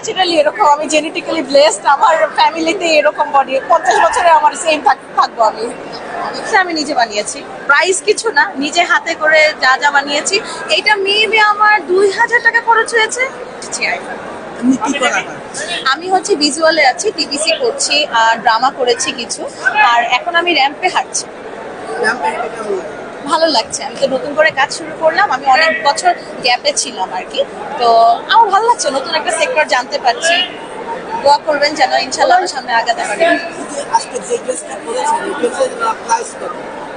Naturally এরকম আমি genetically blessed আমার ফ্যামিলিতে এরকম বডি পঞ্চাশ বছরে আমার সেম থাকব আমি। এটা আমি নিজে বানিয়েছি। প্রাইস কিছু না নিজে হাতে করে যা যা বানিয়েছি। এইটা মেবি আমার দুই হাজার টাকা খরচ হয়েছে। আমি হচ্ছে ভিজুয়ালে আছি টিভিসি করছি আর ড্রামা করেছি কিছু। আর এখন আমি র্যাম্পে হাঁটছি। ভালো লাগছে। আমি তো নতুন করে কাজ শুরু করলাম। আমি অনেক বছর গ্যাপে ছিলাম আর কি। তো আমার ভালো লাগছে নতুন একটা সেক্টর জানতে পারছি। দোয়া করবেন যেন ইনশাল্লাহ সামনে আগাতে পারি।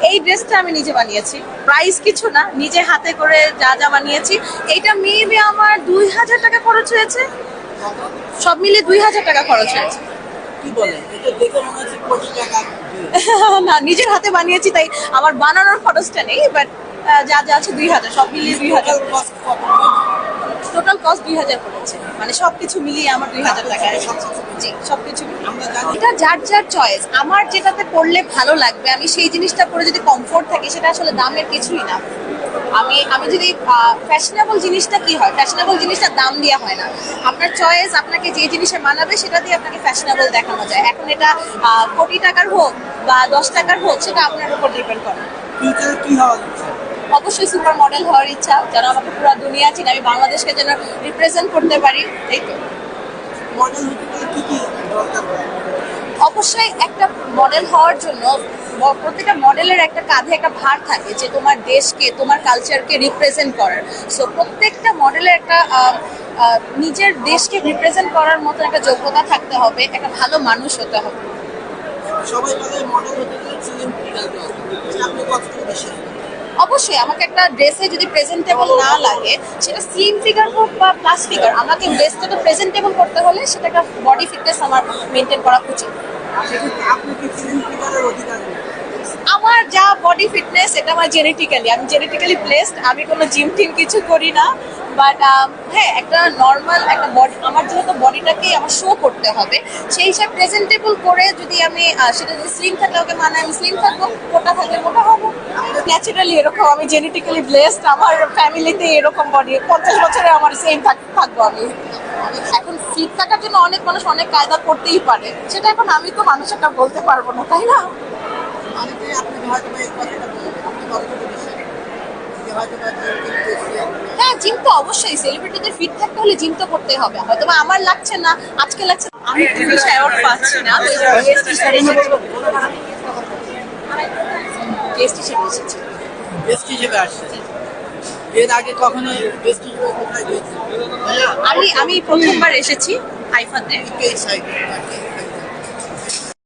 এই ড্রেসটা আমি নিজে বানিয়েছি। প্রাইস কিছু না নিজে হাতে করে যা যা বানিয়েছি। এইটা মেবি আমার দুই হাজার টাকা খরচ হয়েছে। সব মিলিয়ে দুই হাজার টাকা খরচ হয়েছে। কি বলেন? এটা দেখে মনে হচ্ছে কোটি টাকা। না নিজের হাতে বানিয়েছি তাই আমার বানানোর খরচটা নেই বাট যা যা আছে দুই হাজার সব মিলিয়ে দুই হাজার টোটাল কস্ট দুই হাজার পড়েছে মানে সবকিছু মিলিয়ে আমার দুই হাজার টাকা জি সবকিছু মিলিয়ে। আমরা জানি। এটা যার যার চয়েস আমার যেটাতে পড়লে ভালো লাগবে আমি সেই জিনিসটা পরে যদি কমফোর্ট থাকে সেটা আসলে দামের কিছুই না। আমি আমি যদি ফ্যাশনেবল জিনিসটা কি হয়? ফ্যাশনেবল জিনিসটা দাম দেওয়া হয় না। আপনার চয়েস আপনাকে যে জিনিসে মানাবে সেটা দিয়ে আপনাকে ফ্যাশনেবল দেখানো যায়। এখন এটা কোটি টাকার হোক বা দশ টাকার হোক সেটা আপনার উপর ডিপেন্ড করে। ফিউচারে কি ইচ্ছা? অবশ্যই সুপার মডেল হওয়ার ইচ্ছা। যেন আমাকে পুরো দুনিয়া চিনে আমি বাংলাদেশকে যেন রিপ্রেজেন্ট করতে পারি এই তো? মডেল হতে গেলে কি কি দরকার? অবশ্যই একটা মডেল হওয়ার জন্য প্রত্যেকটা মডেলের একটা কাঁধে একটা ভার থাকে যে তোমার দেশকে তোমার কালচারকে রিপ্রেজেন্ট করার। সো প্রত্যেকটা মডেলের একটা নিজের দেশকে রিপ্রেজেন্ট করার মতো একটা যোগ্যতা থাকতে হবে একটা ভালো মানুষ হতে হবে। সবাই মডেল হতে? অবশ্যই আমাকে একটা ড্রেসে যদি প্রেজেন্টেবল না লাগে সেটা স্লিম ফিগার হোক বা প্লাস ফিগার আমাকে ড্রেসটাকে প্রেজেন্টেবল করতে হলে সেটা একটা বডি ফিটনেস আমার মেনটেন করা উচিত। আমার যা বডি ফিটনেস এটা আমার জেনেটিক্যালি আমি জেনেটিক্যালি ব্লেসড আমি কোনো জিম টিম কিছু করি না বাট হ্যাঁ একটা নর্মাল একটা বডি আমার যেহেতু বডিটাকে আমার শো করতে হবে। সেই হিসাব প্রেজেন্টেবল করে যদি আমি সেটা যদি স্লিম থাকলে ওকে মানে আমি স্লিম থাকব, মোটা থাকলে মোটা হব। ন্যাচারালি এরকম, আমি জেনেটিক্যালি ব্লেসড আমার ফ্যামিলিতে এরকম বডি পঞ্চাশ বছরে আমার সেম থাকব আমি। এখন ফিট থাকার জন্য অনেক মানুষ অনেক কায়দা করতেই পারে। সেটা এখন আমি তো মানুষটা বলতে পারব না তাই না? হ্যাঁ জিম তো অবশ্যই সেলিব্রিটিদের ফিট থাকতে হলে জিম তো করতে হবে। হয়তো আমার লাগছে না আজকে লাগছে আমি টিভিতে অ্যাওয়ার্ড পাচ্ছি না গেস্ট হিসেবে এসেছি। বেস্ট হিসেবে আসছে। এর আগে কখনো আমি আমি প্রথমবার এসেছি হাইফাতে।